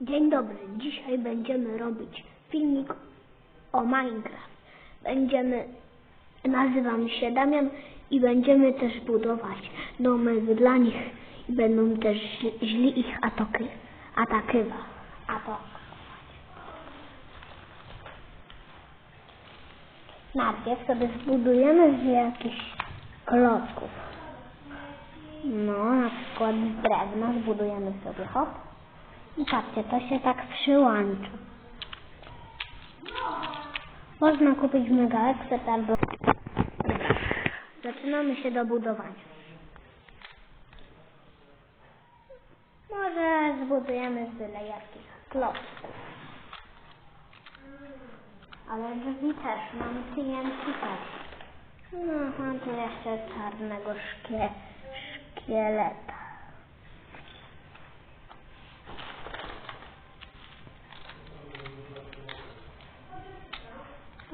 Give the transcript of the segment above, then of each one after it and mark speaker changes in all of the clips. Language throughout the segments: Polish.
Speaker 1: Dzień dobry. Dzisiaj będziemy robić filmik o Minecraft. Będziemy, nazywam się Damian i będziemy też budować domy dla nich i będą też źli- ich ataky, atakywa, atak. Najpierw sobie zbudujemy z jakichś klocków. No, na przykład z drewna zbudujemy sobie hop. Patrzcie, to się tak przyłączy. Można kupić Mega Expert albo... Zaczynamy się do budowania. Może zbudujemy z byle jakich klocków. Ale drzwi też, mamy TNT też. No, mam tu jeszcze czarnego szkie, szkieleta.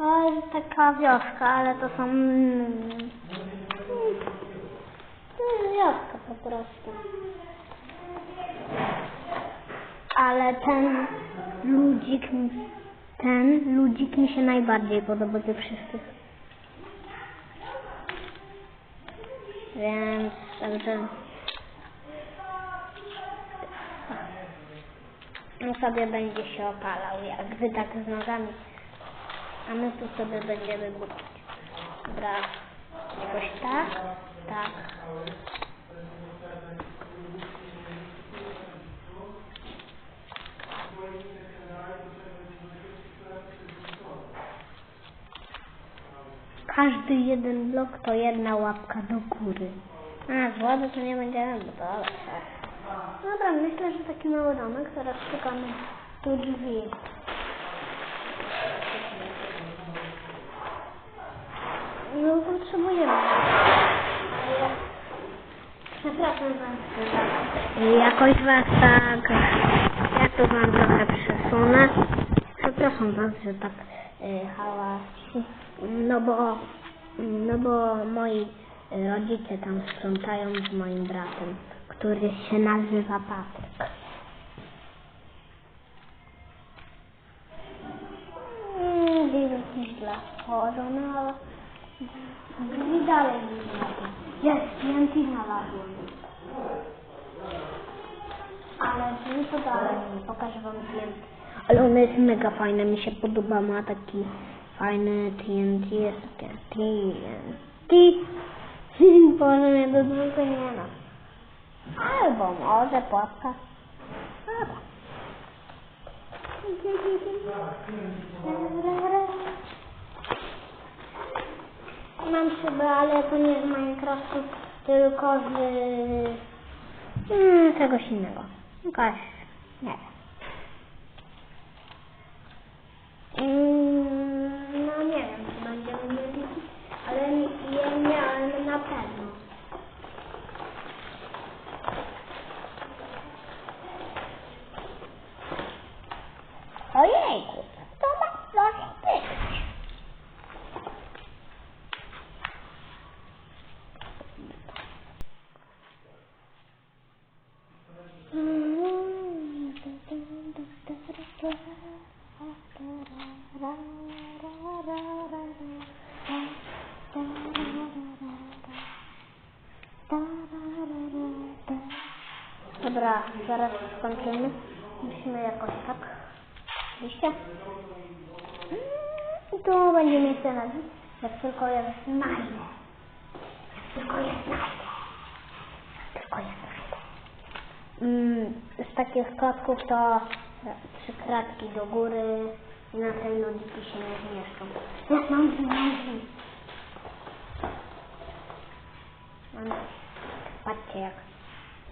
Speaker 1: To jest taka wioska, ale to są... mm, To jest wioska po prostu. Ale ten ludzik, ten ludzik mi się najbardziej podoba ze wszystkich. Więc także on sobie będzie się opalał, jak wy tak z nogami. A my tu sobie będziemy budować. Dobra, jakoś tak, tak. Każdy jeden blok to jedna łapka do góry. A, z wody to nie będziemy budować. Dobra, myślę, że taki mały domek. Teraz szukamy tu drzwi. No, potrzebujemy. Przepraszam Was. Jakoś Was tak... Ja tu Wam trochę przesunę. Przepraszam Was, że tak y, hałas. No bo... No bo moi rodzice tam sprzątają z moim bratem, który się nazywa Patryk. Mm, źle wchodzą, no drzwi dalej nie znajdę. Jest, TNT znalazłem. Ale drzwi to dalej pokażę wam TNT. Ale ono jest mega fajne, mi się podoba, ma taki fajny TNT, jest takie TNT. Mnie do nie ma. Albo może płatka. Dobra. Mam szybę, ale to nie z Minecraftu, tylko z mm, czegoś innego. Jakaś, nie wiem. Mm, no nie wiem, czy będziemy mieli, ale nie- je miałem na pewno. Ojejku, to ma coś być. Dobra, zaraz skończymy. Musimy jakoś tak. Oczywiście. I tu będzie miejsce na drzwi. Jak tylko je znajdę. Jak tylko je znajdę. Jak tylko je znajdę. Mm, z takich kotków to trzy kratki do góry. Inaczej ludziki się nie zmieszczą. Ja mam drzwi, mam drzwi. Mam- Patrzcie jak,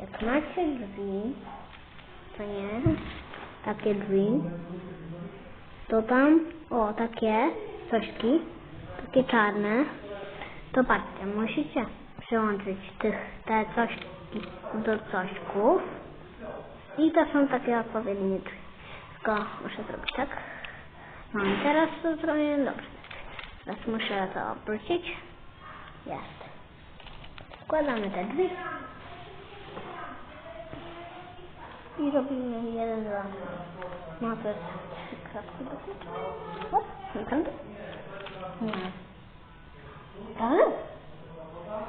Speaker 1: jak macie drzwi, to nie, takie drzwi, to tam, o takie cośki, takie czarne, to patrzcie, musicie przyłączyć tych, te cośki do cośków i to są takie odpowiednie drzwi. Tylko muszę zrobić tak. No i teraz to zrobię dobrze. Teraz muszę to obrócić. Jest. Wkładamy te drzwi. I robimy jeden, to jest trzy kratki do końca. Naprawdę? Nie. Prawda?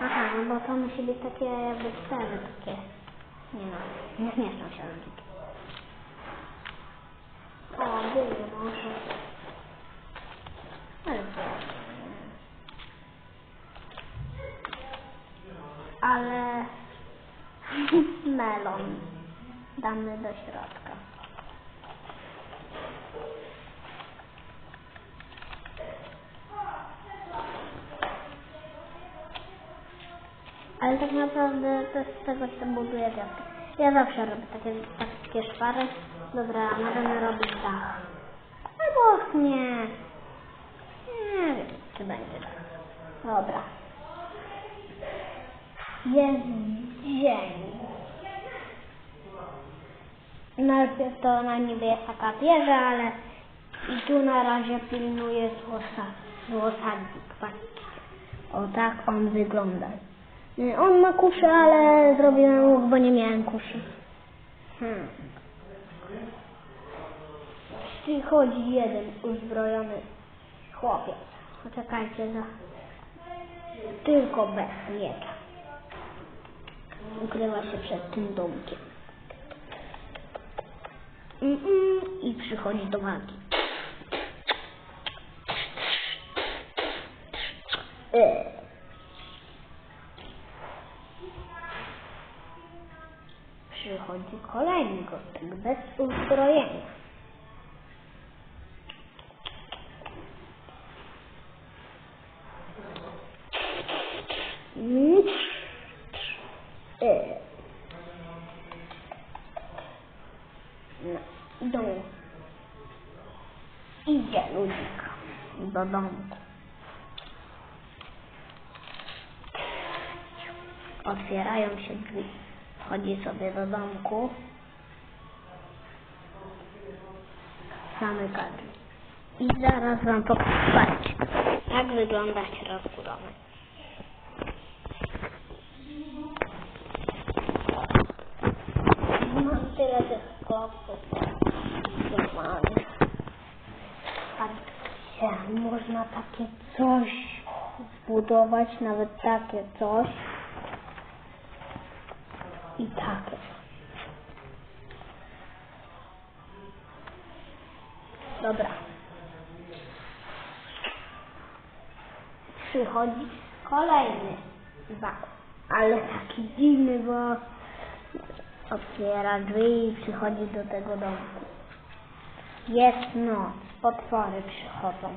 Speaker 1: Aha, no bo to musi być takie jakby cztery takie. Nie no, nie zmieszczą się ludziki. O, były może. Damy do środka. Ale tak naprawdę to z tego się buduje wiatr. Ja zawsze robię takie, takie szpary. Dobra, możemy robić dach. Albo nie. Nie wiem, czy będzie dach. Dobra. Jest dzień. Najpierw to na niby jest taka wieża, ale i tu na razie pilnuje złosa, złosadnik. O tak on wygląda. On ma kuszę, ale zrobiłem łuk, bo nie miałem kuszy. Hmm. Jeden uzbrojony chłopiec. Poczekajcie za... Tylko bez miecza. Ukrywa się przed tym domkiem. I przychodzi do walki. E. Przychodzi kolejny gościk bez uzbrojenia. Mm. Do domku. Otwierają się drzwi. Wchodzi sobie do domku. Zamyka drzwi. I zaraz wam pokażę. Jak wygląda środku domek. Mam tyle tych klocków. Normalnie. Patrzcie, można takie coś zbudować, nawet takie coś. I takie. Dobra. Przychodzi kolejny zakon, ale taki dziwny, bo otwiera drzwi i przychodzi do tego domku. Jest noc, potwory przychodzą.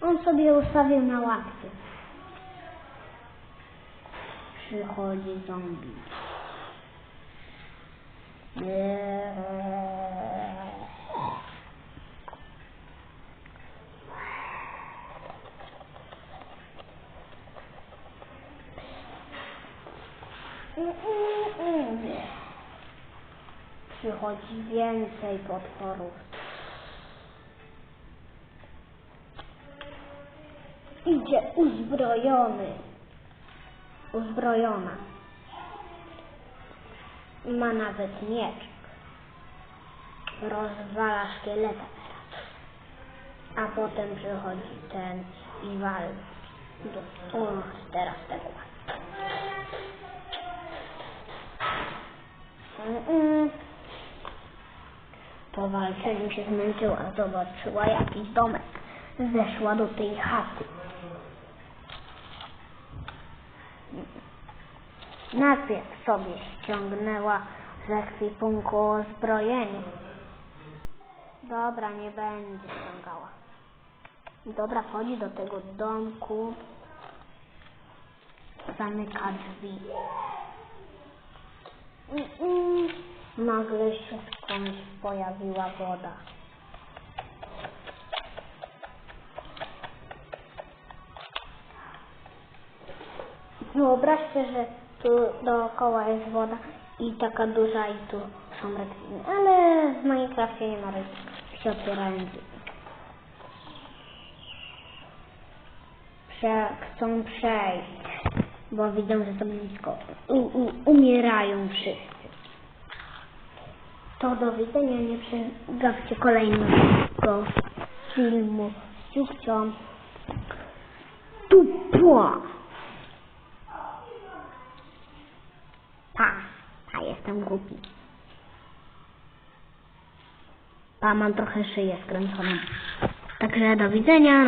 Speaker 1: On sobie ustawił na łapce. Przychodzi zombie. Przychodzi więcej potworów. Idzie uzbrojony. Uzbrojona. Ma nawet miecz. Rozwala szkieleta. A potem przychodzi ten i wali. Do- O, teraz tego. Po walczeniu się zmęczyła, zobaczyła jakiś domek. Zeszła do tej chaty. Najpierw sobie ściągnęła ze kwipunku zbrojenie. Dobra, nie będzie ściągała. Dobra, wchodzi do tego domku. Zamyka drzwi. Nagle się skądś pojawiła woda. Wyobraźcie, że tu dookoła jest woda i taka duża i tu są rekliny, ale w Minecraftie nie ma reklin, się otwierają Prze chcą przejść bo widzą, że to blisko. U, u, umierają wszyscy. To do widzenia, nie przegawcie kolejnego filmu z ciukcią. Tupła! Pa, pa, jestem głupi. Pa, mam trochę szyję skręconą. Także do widzenia,